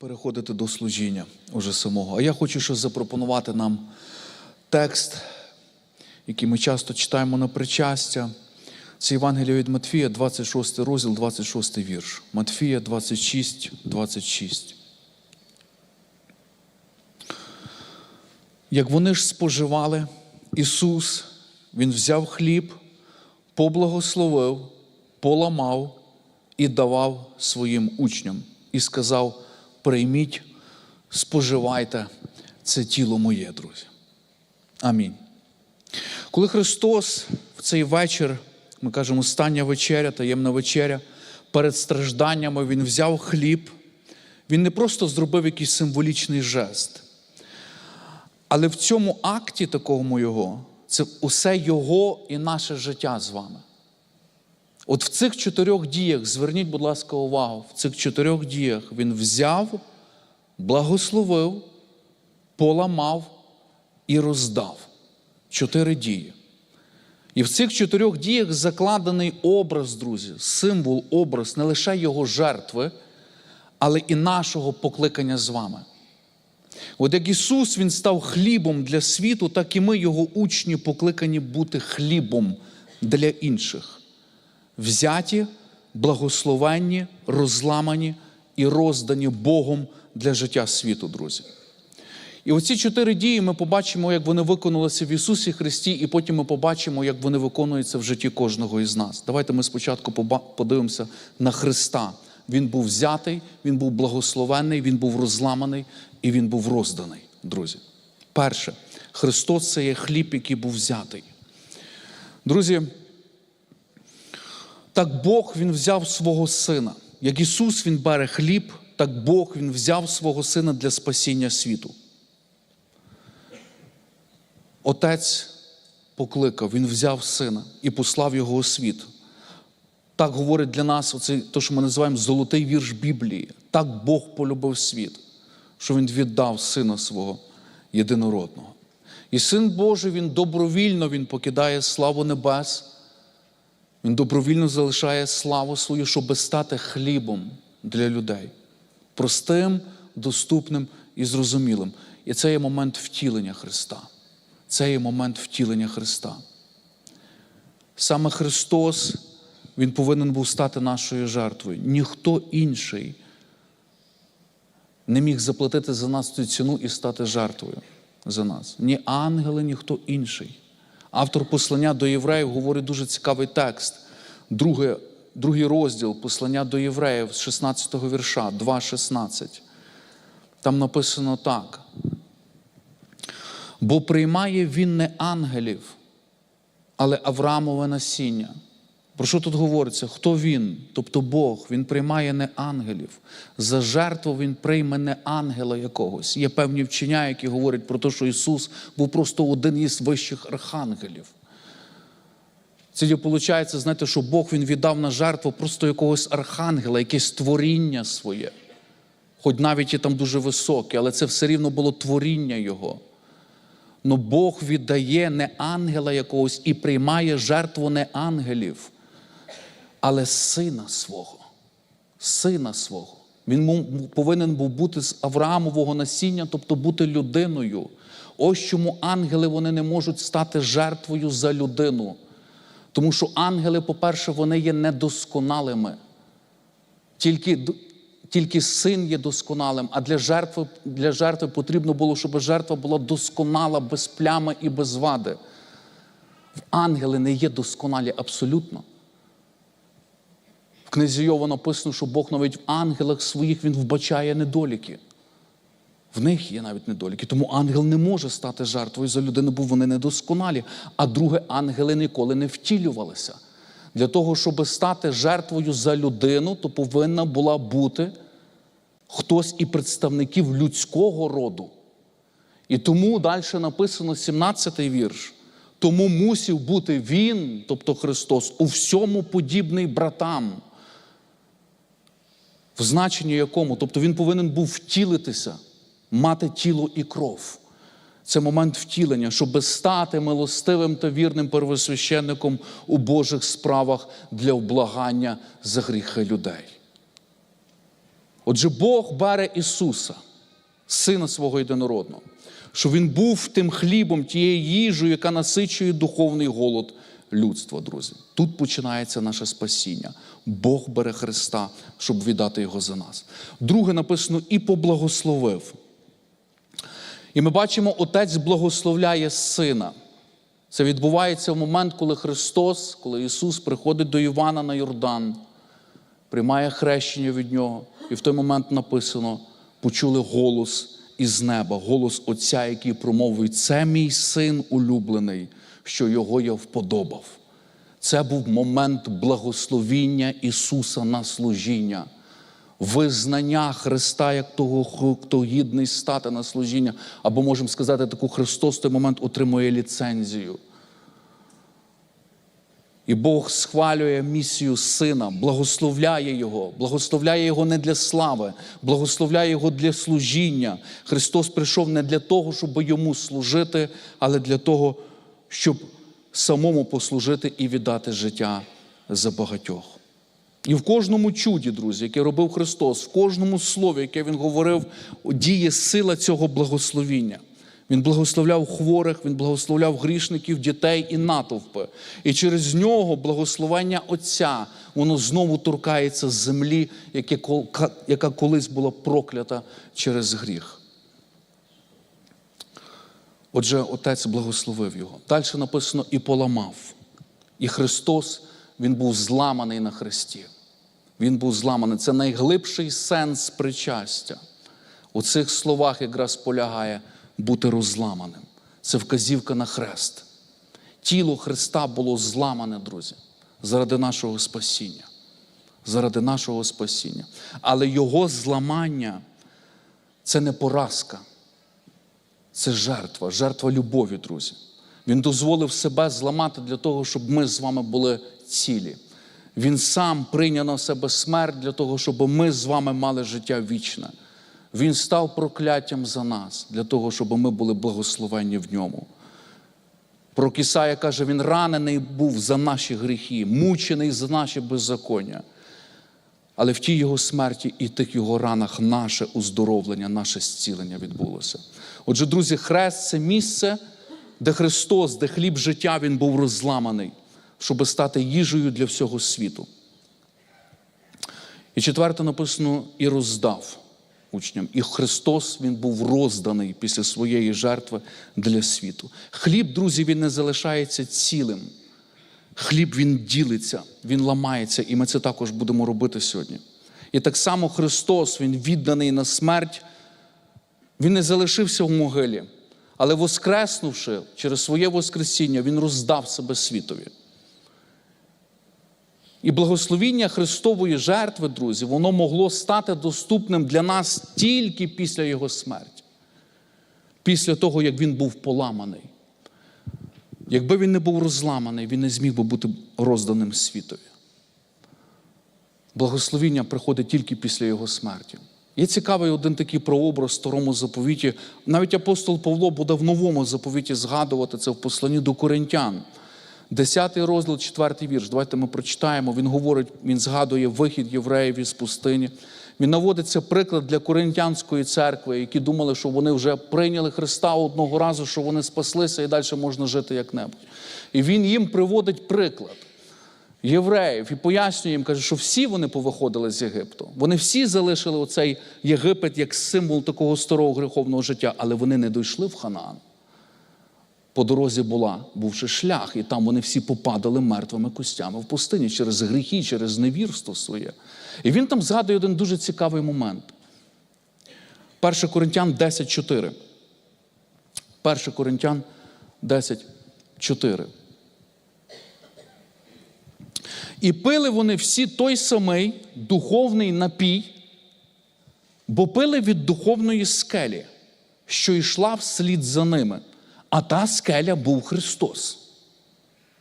переходити до служіння уже самого. А я хочу ще запропонувати нам текст, який ми часто читаємо на причастя. Це Євангеліє від Матфія, 26 розділ, 26 вірш. Матфія 26, 26. Як вони ж споживали, Ісус, Він взяв хліб, поблагословив, поламав і давав своїм учням. І сказав: прийміть, споживайте це тіло моє, друзі. Амінь. Коли Христос в цей вечір, ми кажемо, остання вечеря, таємна вечеря, перед стражданнями Він взяв хліб, Він не просто зробив якийсь символічний жест. Але в цьому акті такому його, це усе Його і наше життя з вами. От в цих чотирьох діях, зверніть, будь ласка, увагу, в цих чотирьох діях він взяв, благословив, поламав і роздав. Чотири дії. І в цих чотирьох діях закладений образ, друзі, символ, образ не лише його жертви, але і нашого покликання з вами. От як Ісус Він став хлібом для світу, так і ми, Його учні, покликані бути хлібом для інших. Взяті, благословенні, розламані і роздані Богом для життя світу, друзі. І оці чотири дії ми побачимо, як вони виконалися в Ісусі Христі, і потім ми побачимо, як вони виконуються в житті кожного із нас. Давайте ми спочатку подивимося на Христа. Він був взятий, Він був благословений, Він був розламаний і Він був розданий, друзі. Перше, Христос це є хліб, який був взятий. Друзі, так Бог Він взяв свого сина. Як Ісус Він бере хліб, так Бог Він взяв свого сина для спасіння світу. Отець покликав, Він взяв сина і послав його у світ. Так говорить для нас оцей, то, що ми називаємо золотий вірш Біблії. Так Бог полюбив світ, що Він віддав сина свого єдинородного. І син Божий, Він добровільно він покидає славу небес. Він добровільно залишає славу свою, щоб стати хлібом для людей. Простим, доступним і зрозумілим. І це є момент втілення Христа. Це є момент втілення Христа. Саме Христос, Він повинен був стати нашою жертвою. Ніхто інший не міг заплатити за нас цю ціну і стати жертвою за нас. Ні ангели, ні хто інший. Автор послання до євреїв говорить дуже цікавий текст. Друге, другий розділ послання до євреїв з 16 го вірша, 2.16. Там написано так. Бо приймає він не ангелів, але Авраамове насіння. Про що тут говориться? Хто він? Тобто Бог, він приймає не ангелів. За жертву він прийме не ангела якогось. Є певні вчення, які говорять про те, що Ісус був просто один із вищих архангелів. Це виходить, знаєте, що Бог він віддав на жертву просто якогось архангела, якесь творіння своє. Хоч навіть і там дуже високе, але це все рівно було творіння Його. Но Бог віддає не ангела якогось і приймає жертву не ангелів, але сина свого. Сина свого. Він повинен був бути з Авраамового насіння, тобто бути людиною. Ось чому ангели вони не можуть стати жертвою за людину. Тому що ангели, по-перше, вони є недосконалими. Тільки, тільки син є досконалим, а для жертви, для жертви потрібно було, щоб жертва була досконала, без плями і без вади. Ангели не є досконалі абсолютно. Книзі Йова написано, що Бог навіть в ангелах своїх він вбачає недоліки. В них є навіть недоліки. Тому ангел не може стати жертвою за людину, бо вони недосконалі. А друге, ангели ніколи не втілювалися. Для того, щоб стати жертвою за людину, то повинна була бути хтось і представників людського роду. І тому далі написано 17-й вірш. Тому мусив бути він, тобто Христос, у всьому подібний братам. В значенні якому? Тобто він повинен був втілитися, мати тіло і кров. Це момент втілення, щоб стати милостивим та вірним первосвященником у Божих справах для облагання за гріхи людей. Отже, Бог бере Ісуса, Сина свого єдинородного, щоб Він був тим хлібом, тією їжею, яка насичує духовний голод людства, друзі. Тут починається наше спасіння. Бог бере Христа, щоб віддати Його за нас. Друге написано і поблагословив. І ми бачимо, Отець благословляє Сина. Це відбувається в момент, коли Христос, коли Ісус приходить до Івана на Йордан, приймає хрещення від Нього. І в той момент написано: почули голос із неба, голос Отця, який промовив: Це мій син улюблений, що його я вподобав. Це був момент благословіння Ісуса на служіння, визнання Христа як того, хто гідний стати на служіння. Або можемо сказати, таку Христос той момент отримує ліцензію. І Бог схвалює місію сина, благословляє Його, благословляє Його не для слави, благословляє Його для служіння. Христос прийшов не для того, щоб йому служити, але для того, щоб самому послужити і віддати життя за багатьох. І в кожному чуді, друзі, яке робив Христос, в кожному слові, яке Він говорив, діє сила цього благословіння. Він благословляв хворих, він благословляв грішників, дітей і натовпи. І через нього благословення Отця, воно знову торкається землі, яка колись була проклята через гріх. Отже, Отець благословив його. Далі написано і поламав. І Христос, Він був зламаний на хресті. Він був зламаний. Це найглибший сенс причастя. У цих словах якраз полягає бути розламаним. Це вказівка на хрест. Тіло Христа було зламане, друзі, заради нашого спасіння. Заради нашого спасіння. Але Його зламання це не поразка, це жертва, жертва любові, друзі. Він дозволив себе зламати для того, щоб ми з вами були цілі. Він сам прийняв на себе смерть для того, щоб ми з вами мали життя вічне. Він став прокляттям за нас, для того, щоб ми були благословенні в ньому. Пророк Ісая каже, він ранений був за наші гріхи, мучений за наші беззаконня. Але в тій його смерті і тих його ранах наше уздоровлення, наше зцілення відбулося. Отже, друзі, хрест це місце, де Христос, де хліб життя, Він був розламаний, щоб стати їжею для всього світу. І четверте написано, і роздав учням. І Христос Він був розданий після своєї жертви для світу. Хліб, друзі, він не залишається цілим. Хліб він ділиться, він ламається, і ми це також будемо робити сьогодні. І так само Христос, Він відданий на смерть, Він не залишився в могилі, але воскреснувши через своє Воскресіння, Він роздав себе світові. І благословіння Христової жертви, друзі, воно могло стати доступним для нас тільки після Його смерті, після того, як Він був поламаний. Якби він не був розламаний, він не зміг би бути розданим світові. Благословіння приходить тільки після його смерті. Є цікавий один такий прообраз в старому заповіті. Навіть апостол Павло буде в новому заповіті згадувати це в посланні до коринтян. Десятий розділ, четвертий вірш. Давайте ми прочитаємо. Він говорить, він згадує вихід євреїв із пустині. Він наводиться приклад для коринтянської церкви, які думали, що вони вже прийняли Христа одного разу, що вони спаслися і далі можна жити як-небудь. І він їм приводить приклад євреїв і пояснює їм, каже, що всі вони повиходили з Єгипту. Вони всі залишили оцей Єгипет як символ такого старого гріховного життя, але вони не дійшли в Ханаан. По дорозі була, бувши шлях, і там вони всі попадали мертвими костями в пустині через гріхи, через невірство своє. І він там згадує один дуже цікавий момент. 1 Коринтян 10.4. 1 Коринтян 10.4. І пили вони всі той самий духовний напій, бо пили від духовної скелі, що йшла вслід за ними. А та скеля був Христос.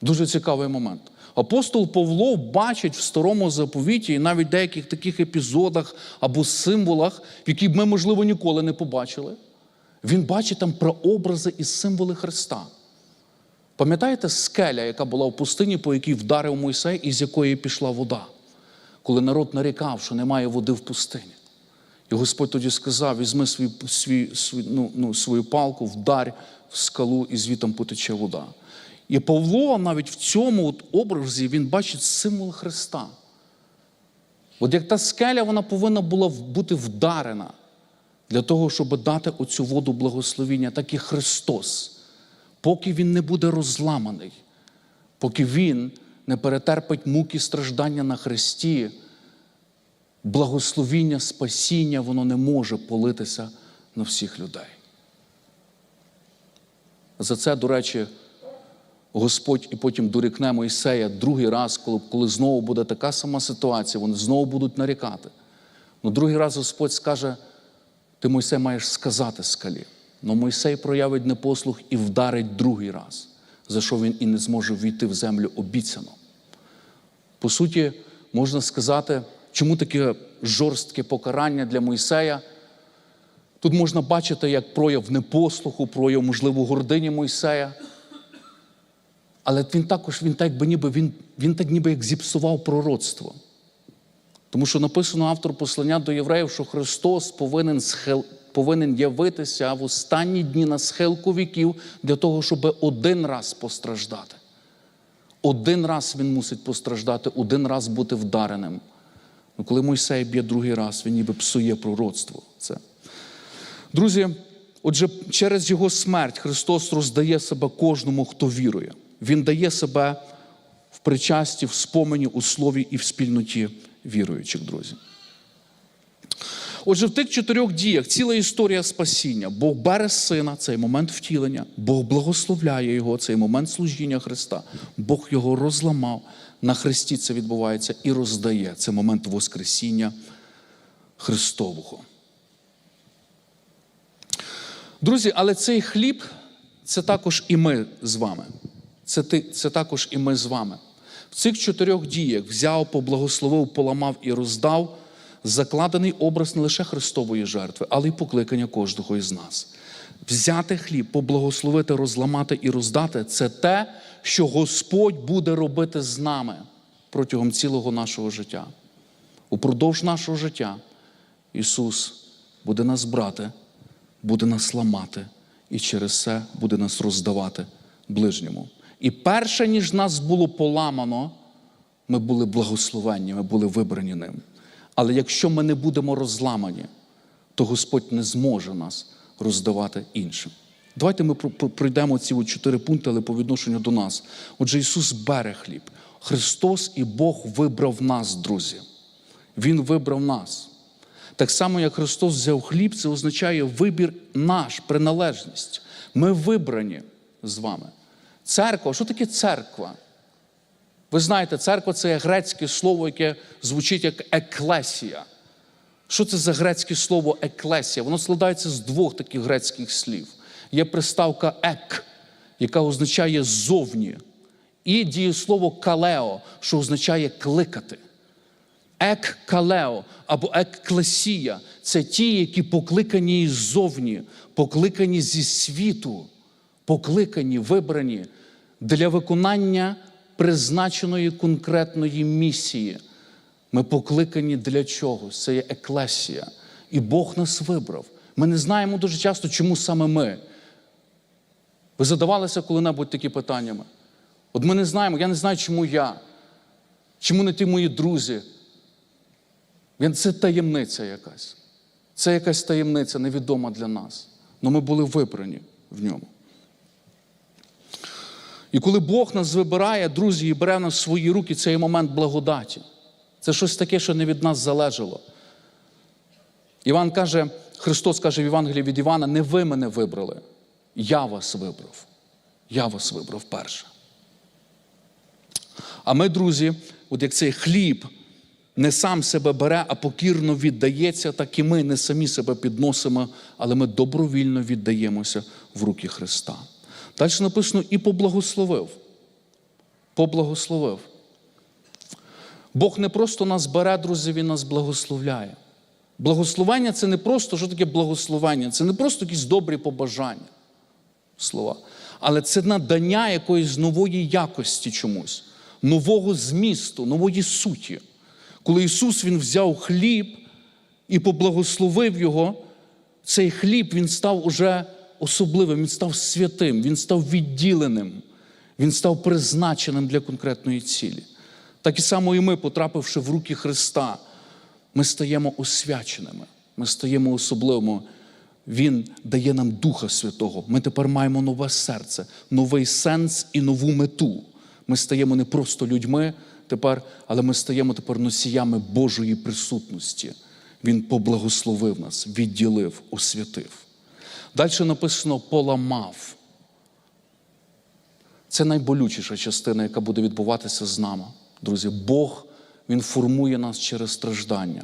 Дуже цікавий момент. Апостол Павло бачить в старому заповіті і навіть деяких таких епізодах або символах, які б ми, можливо, ніколи не побачили. Він бачить там прообрази і символи Христа. Пам'ятаєте скеля, яка була в пустині, по якій вдарив Мойсей, і з якої пішла вода, коли народ нарікав, що немає води в пустині. І Господь тоді сказав: візьми свій, свій, свій, ну, ну, свою палку, вдарь в скалу, і звітом потече вода. І Павло навіть в цьому от образі він бачить символ Христа. От як та скеля, вона повинна була бути вдарена для того, щоб дати оцю воду благословіння, так і Христос, поки Він не буде розламаний, поки Він не перетерпить муки страждання на Христі, благословіння, спасіння, воно не може политися на всіх людей. За це, до речі, Господь і потім дорікне Мойсея другий раз, коли, коли знову буде така сама ситуація, вони знову будуть нарікати. Ну, другий раз Господь скаже, ти Мойсей маєш сказати скалі. Но Мойсей проявить непослух і вдарить другий раз, за що він і не зможе війти в землю обіцяну. По суті, можна сказати, чому таке жорстке покарання для Мойсея. Тут можна бачити як прояв непослуху, прояв, можливо, гордині Мойсея. Але він також він так, ніби він, він так ніби як зіпсував пророцтво. Тому що написано автор послання до євреїв, що Христос повинен, схил, повинен явитися в останні дні на схилку віків для того, щоб один раз постраждати. Один раз він мусить постраждати, один раз бути вдареним. Ну, коли Мойсей б'є другий раз, він ніби псує пророцтво. Це. Друзі, отже, через його смерть Христос роздає себе кожному, хто вірує. Він дає себе в причасті, в спомені, у слові і в спільноті віруючих, друзі. Отже, в тих чотирьох діях ціла історія спасіння. Бог бере сина, цей момент втілення, Бог благословляє його, цей момент служіння Христа. Бог його розламав. На Христі це відбувається і роздає. Це момент Воскресіння Христового. Друзі, але цей хліб це також і ми з вами. Це, ти, це також і ми з вами. В цих чотирьох діях взяв, поблагословив, поламав і роздав закладений образ не лише Христової жертви, але й покликання кожного із нас. Взяти хліб, поблагословити, розламати і роздати це те, що Господь буде робити з нами протягом цілого нашого життя. Упродовж нашого життя Ісус буде нас брати, буде нас ламати і через це буде нас роздавати ближньому. І перше, ніж нас було поламано, ми були благословенні, ми були вибрані ним. Але якщо ми не будемо розламані, то Господь не зможе нас роздавати іншим. Давайте ми пройдемо ці чотири пункти, але по відношенню до нас. Отже, Ісус бере хліб. Христос і Бог вибрав нас, друзі. Він вибрав нас. Так само, як Христос взяв хліб, це означає вибір наш, приналежність. Ми вибрані з вами. Церква, що таке церква? Ви знаєте, церква це грецьке слово, яке звучить як еклесія. Що це за грецьке слово еклесія? Воно складається з двох таких грецьких слів. Є приставка ек, яка означає зовні, і дієслово калео, що означає кликати. Ек калео або екклесія це ті, які покликані іззовні, покликані зі світу, покликані, вибрані для виконання призначеної конкретної місії. Ми покликані для чогось. Це є еклесія. І Бог нас вибрав. Ми не знаємо дуже часто, чому саме ми. Ви задавалися коли-небудь такі питаннями? От ми не знаємо, я не знаю, чому я, чому не ті мої друзі. Це таємниця якась. Це якась таємниця невідома для нас. Але ми були вибрані в ньому. І коли Бог нас вибирає, друзі, і бере нас в свої руки, це є момент благодаті. Це щось таке, що не від нас залежало. Іван каже, Христос каже в Євангелії від Івана: не ви мене вибрали, я вас вибрав. Я вас вибрав перше. А ми, друзі, от як цей хліб не сам себе бере, а покірно віддається, так і ми не самі себе підносимо, але ми добровільно віддаємося в руки Христа. Далі написано і поблагословив. Поблагословив. Бог не просто нас бере, друзі, Він нас благословляє. Благословення це не просто що таке благословення, це не просто якісь добрі побажання, слова. Але це надання якоїсь нової якості чомусь, нового змісту, нової суті. Коли Ісус Він взяв хліб і поблагословив його, цей хліб він став уже особливим, він став святим, він став відділеним, він став призначеним для конкретної цілі. Так і само і ми, потрапивши в руки Христа, ми стаємо освяченими, ми стаємо особливими. Він дає нам Духа Святого. Ми тепер маємо нове серце, новий сенс і нову мету. Ми стаємо не просто людьми тепер, але ми стаємо тепер носіями Божої присутності. Він поблагословив нас, відділив, освятив. Далі написано поламав. Це найболючіша частина, яка буде відбуватися з нами. Друзі, Бог Він формує нас через страждання.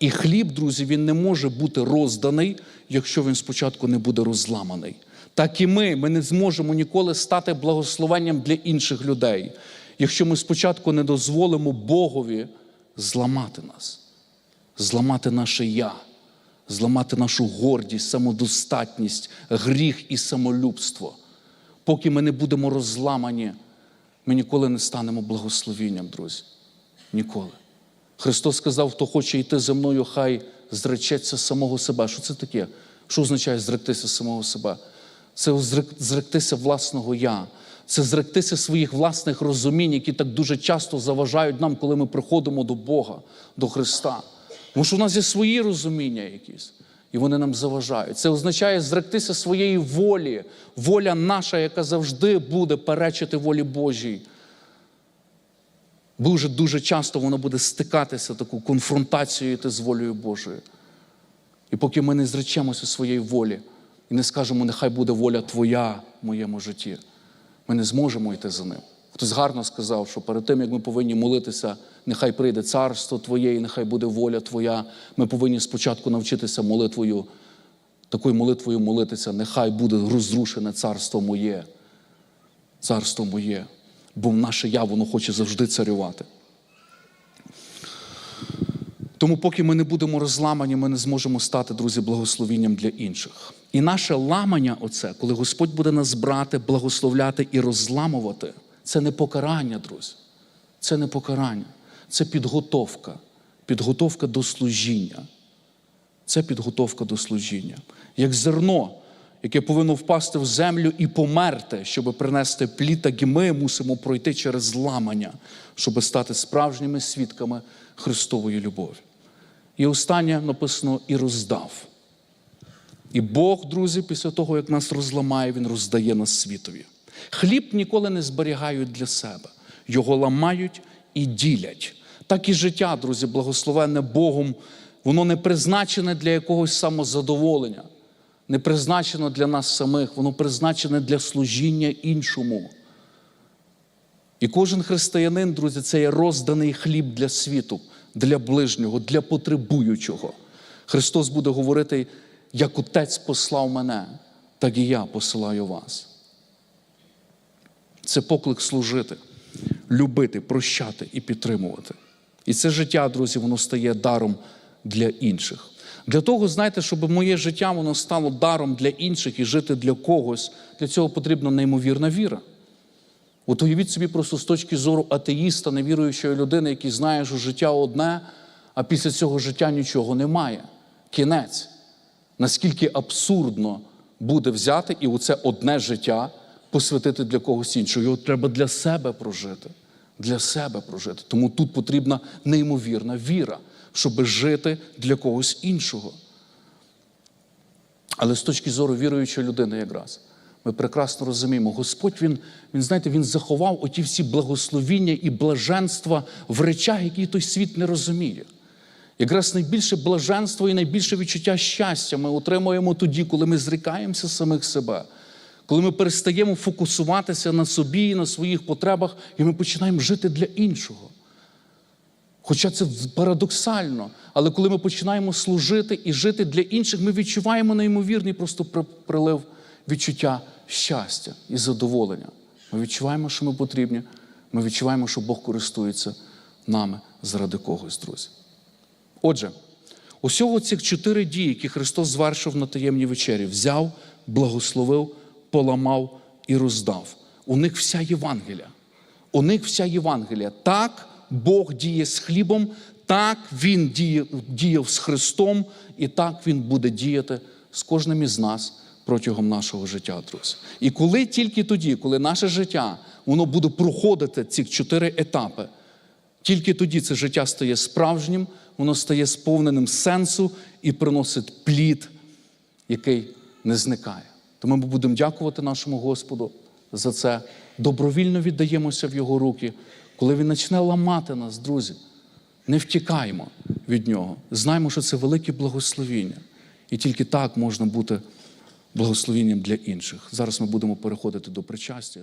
І хліб, друзі, він не може бути розданий, якщо він спочатку не буде розламаний. Так і ми, ми не зможемо ніколи стати благословенням для інших людей, якщо ми спочатку не дозволимо Богові зламати нас, зламати наше я, зламати нашу гордість, самодостатність, гріх і самолюбство. Поки ми не будемо розламані, ми ніколи не станемо благословінням, друзі. Ніколи. Христос сказав, хто хоче йти за мною, хай зречеться самого себе. Що це таке? Що означає зректися самого себе? Це зректися власного я. Це зректися своїх власних розумінь, які так дуже часто заважають нам, коли ми приходимо до Бога, до Христа. Тому що у нас є свої розуміння якісь, і вони нам заважають. Це означає зректися своєї волі, воля наша, яка завжди буде перечити волі Божій. Дуже дуже часто воно буде стикатися таку конфронтацією з волею Божою. І поки ми не зречемося своєї волі і не скажемо, нехай буде воля Твоя в моєму житті, ми не зможемо йти за ним. Хтось гарно сказав, що перед тим, як ми повинні молитися, нехай прийде царство Твоє, і нехай буде воля Твоя. Ми повинні спочатку навчитися молитвою, такою молитвою молитися, нехай буде розрушене царство моє. Царство моє. Бо наше я, воно хоче завжди царювати. Тому, поки ми не будемо розламані, ми не зможемо стати, друзі, благословінням для інших. І наше ламання, оце, коли Господь буде нас брати, благословляти і розламувати, це не покарання, друзі. Це не покарання, це підготовка. Підготовка до служіння. Це підготовка до служіння. Як зерно, яке повинно впасти в землю і померти, щоб принести плід, так і ми мусимо пройти через зламання, щоб стати справжніми свідками Христової любові. І останнє написано і роздав. І Бог, друзі, після того, як нас розламає, Він роздає нас світові. Хліб ніколи не зберігають для себе, його ламають і ділять. Так і життя, друзі, благословенне Богом, воно не призначене для якогось самозадоволення, не призначено для нас самих, воно призначене для служіння іншому. І кожен християнин, друзі, це є розданий хліб для світу, для ближнього, для потребуючого. Христос буде говорити, як Отець послав мене, так і я посилаю вас. Це поклик служити, любити, прощати і підтримувати. І це життя, друзі, воно стає даром для інших. Для того, знаєте, щоб моє життя воно стало даром для інших і жити для когось, для цього потрібна неймовірна віра. От уявіть собі просто з точки зору атеїста, невіруючої людини, який знає, що життя одне, а після цього життя нічого немає. Кінець. Наскільки абсурдно буде взяти і оце одне життя посвятити для когось іншого. Його треба для себе прожити. Для себе прожити. Тому тут потрібна неймовірна віра, щоб жити для когось іншого. Але з точки зору віруючої людини, якраз, ми прекрасно розуміємо, Господь Він, він знаєте, Він заховав оті всі благословіння і блаженства в речах, які той світ не розуміє. Якраз найбільше блаженство і найбільше відчуття щастя ми отримуємо тоді, коли ми зрікаємося самих себе, коли ми перестаємо фокусуватися на собі і на своїх потребах, і ми починаємо жити для іншого. Хоча це парадоксально, але коли ми починаємо служити і жити для інших, ми відчуваємо неймовірний просто прилив відчуття щастя і задоволення. Ми відчуваємо, що ми потрібні. Ми відчуваємо, що Бог користується нами заради когось, друзі. Отже, усього цих чотири дії, які Христос звершив на таємній вечері, взяв, благословив, поламав і роздав. У них вся Євангелія. У них вся Євангелія. Так Бог діє з хлібом, Так він діяв, діяв з Христом, і так він буде діяти з кожним із нас протягом нашого життя, друзі. І коли тільки тоді, коли наше життя воно буде проходити ці чотири етапи, тільки тоді це життя стає справжнім, воно стає сповненим сенсу і приносить плід, який не зникає. Тому ми будемо дякувати нашому Господу за це. Добровільно віддаємося в Його руки. Коли Він почне ламати нас, друзі, не втікаємо від Нього. Знаємо, що це велике благословіння. І тільки так можна бути благословенням для інших. Зараз ми будемо переходити до причастя.